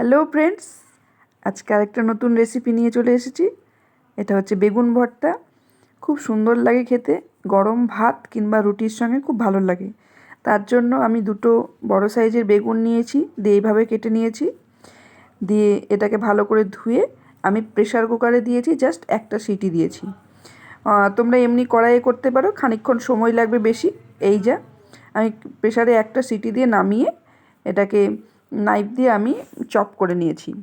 Hello friends আজকে আরেকটা নতুন রেসিপি নিয়ে চলে এসেছি। এটা হচ্ছে বেগুন ভর্তা। খুব সুন্দর লাগে খেতে। গরম ভাত কিংবা রুটির সঙ্গে খুব ভালো লাগে। তার জন্য আমি দুটো বড় সাইজের বেগুন নিয়েছি, দিয়ে এইভাবে কেটে নিয়েছি। দিয়ে এটাকে ভালো করে ধুয়ে আমি প্রেশার কুকারে দিয়েছি জাস্ট একটা সিটি দিয়েছি। তোমরা এমনি কড়াইয়ে করতে পারো, খানিকক্ষণ সময় লাগবে বেশি। এই যা, আমি প্রেশারে একটা সিটি দিয়ে নামিয়ে এটাকে নাইফ দিয়ে আমি চপ করে নিয়েছি।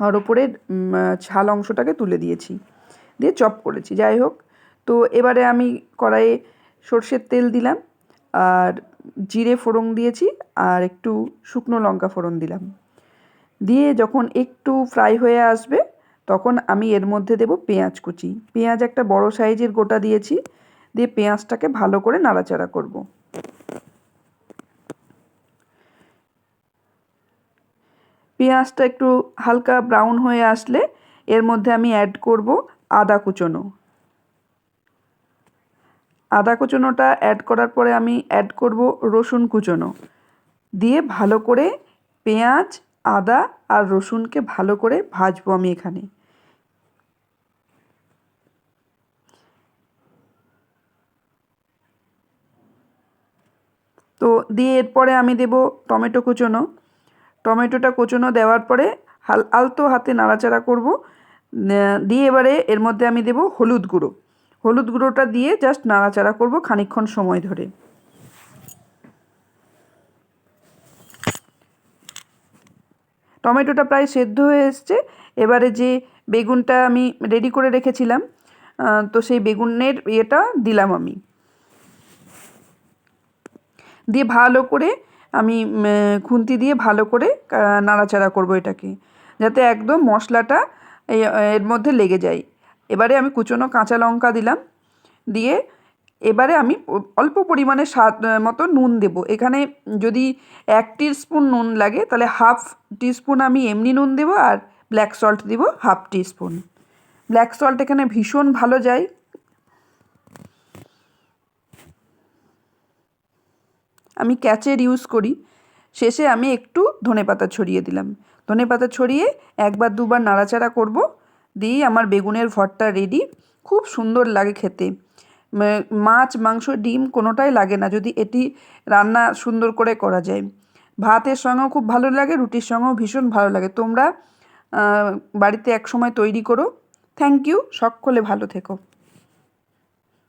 আর ওপরে উম, ছাল অংশটাকে তুলে দিয়েছি। দিয়ে চপ করেছি। যাই হোক তো এবারে আমি কড়াইয়ে সর্ষের তেল দিলাম আর জিরে ফোড়ন দিয়েছি আর একটু শুকনো লঙ্কা ফোড়ন দিলাম। দিয়ে যখন একটু ফ্রাই হয়ে আসবে তখন আমি এর মধ্যে দেব পেঁয়াজ কুচি। পেঁয়াজ একটা বড় সাইজের গোটা দিয়েছি দিয়ে পেঁয়াজটাকে ভালো করে নাড়াচাড়া করব। পেঁয়াজটা একটু হালকা ব্রাউন হয়ে আসলে এর মধ্যে আমি অ্যাড করব আদা কুচোনো। আদা কুচোনোটা অ্যাড করার পরে আমি অ্যাড করব রসুন কুচোনো। দিয়ে ভালো করে পেঁয়াজ, আদা আর রসুনকে ভালো করে ভাজবো আমি এখানে। তো দিয়ে এরপরে আমি দেব টমেটো কুচোনো। টমেটোটা কুচোনো দেওয়ার পরে হাল, আলতো হাতে নাড়াচাড়া করব। দিয়ে এবারে এর মধ্যে আমি দেব হলুদ গুঁড়ো। হলুদ গুঁড়োটা দিয়ে জাস্ট নাড়াচাড়া করব খানিকক্ষণ সময় ধরে। টমেটোটা প্রায় সেদ্ধ হয়ে এসছে। এবারে যে বেগুনটা আমি রেডি করে রেখেছিলাম তো সেই বেগুনের ইয়েটা দিলাম আমি। দিয়ে ভালো করে আমি খুন্তি দিয়ে ভালো করে নাড়াচাড়া করব এটাকে। যাতে একদম মশলাটা এর মধ্যে লেগে যায়। এবারে আমি কুচনো কাঁচা লঙ্কা দিলাম। দিয়ে এবারে আমি অল্প পরিমাণে স্বাদ মতো নুন দেব। এখানে যদি এক স্পুন নুন লাগে, তাহলে হাফ টিস্পুন আমি এমনি নুন দেব আর ব্ল্যাক সল্ট দিব হাফ টিস্পুন। ব্ল্যাক সল্ট এখানে ভীষণ ভালো যায়। আমি ক্যাচের ইউজ করি। শেষে আমি একটু ধনেপাতা ছড়িয়ে দিলাম। ধনেপাতা ছড়িয়ে একবার দুবার নাড়াচাড়া করব। দিয়ে আমার বেগুনের ভর্তা রেডি খুব সুন্দর লাগে খেতে। মাছ, মাংস, ডিম কোনোটাই লাগে না যদি এটি রান্না সুন্দর করে করা যায়। ভাতের সঙ্গেও খুব ভালো লাগে, রুটির সঙ্গেও ভীষণ ভালো লাগে। তোমরা বাড়িতে এক সময় তৈরি করো। থ্যাংক ইউ সকলে ভালো থেকো।